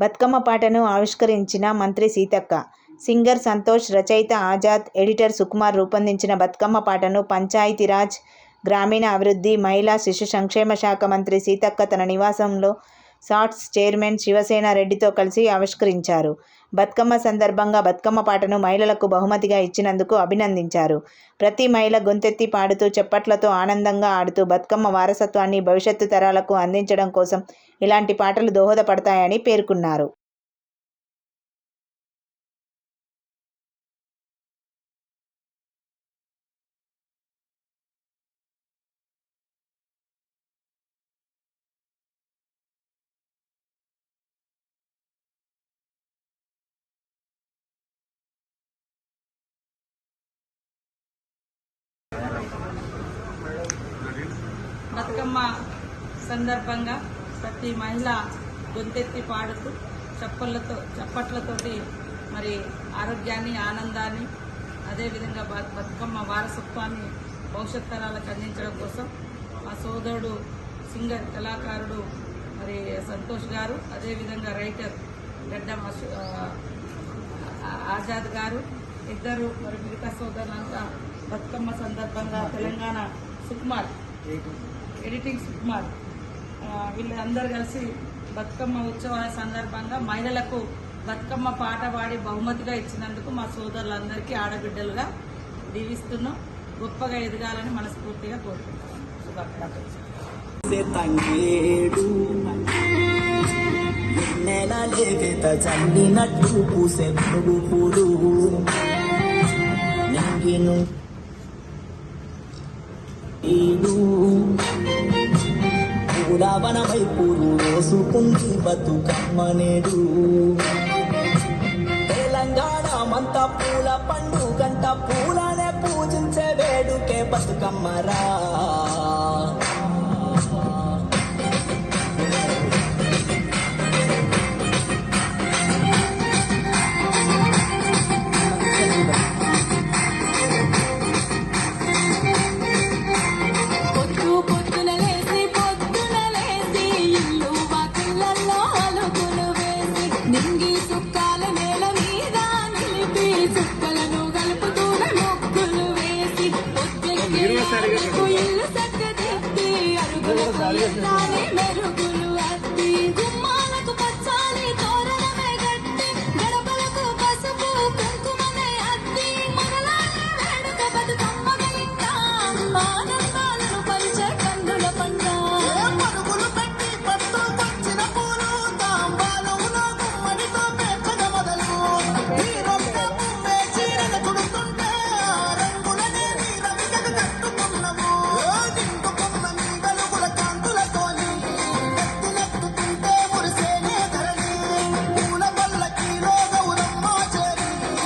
బతుకమ్మ పాటను ఆవిష్కరించిన మంత్రి సీతక్క. సింగర్ సంతోష్, రచయిత ఆజాద్, ఎడిటర్ సుకుమార్ రూపొందించిన బతుకమ్మ పాటను పంచాయతీరాజ్, గ్రామీణ అభివృద్ధి, మహిళా శిశు సంక్షేమ శాఖ మంత్రి సీతక్క తన నివాసంలో సాట్స్ చైర్మన్ శివసేన రెడ్డితో కలిసి ఆవిష్కరించారు. బతుకమ్మ సందర్భంగా బతుకమ్మ పాటను మహిళలకు బహుమతిగా ఇచ్చినందుకు అభినందించారు. ప్రతి మహిళ గొంతెత్తి పాడుతూ, చప్పట్లతో ఆనందంగా ఆడుతూ బతుకమ్మ వారసత్వాన్ని భవిష్యత్తు తరాలకు అందించడం కోసం ఇలాంటి పాటలు దోహదపడతాయని పేర్కొన్నారు. బతుకమ్మ సందర్భంగా ప్రతి మహిళ గొంతెత్తి పాడుతూ చప్పళ్ళతో చప్పట్లతోటి మరి ఆరోగ్యాన్ని ఆనందాన్ని అదేవిధంగా బతుకమ్మ వారసత్వాన్ని భవిష్యత్ తరాలకు అందించడం కోసం మా సోదరుడు సింగర్ కళాకారుడు మరి సంతోష్ గారు అదేవిధంగా రైటర్ గడ్డం ఆజాద్ గారు ఇద్దరు మరి మిగతా సోదరులంతా బతుకమ్మ సందర్భంగా తెలంగాణ సుకుమార్. ఎడిటింగ్ సుకుమార్. వీళ్ళందరూ కలిసి బతుకమ్మ ఉత్సవాల సందర్భంగా మహిళలకు బతుకమ్మ పాట పాడి బహుమతిగా ఇచ్చినందుకు మా సోదరులందరికీ ఆడబిడ్డలుగా దీవిస్తున్నాం. గొప్పగా ఎదగాలని మనస్ఫూర్తిగా కోరుకుంటున్నాం. శుభాకాంక్షలు. చల్లినట్టు పూసే నింగిను ఈడు పూలవనమై బతుకమ్మ నేడు తెలంగాణ మంత పూల పండు గంట పూలనే పూజించే వేడుకే బతుకమ్మరా. ఇల్లు చక్కదిద్ది అరుగులకు ఎత్తాలి మెరుగులు అద్ది గుమ్మ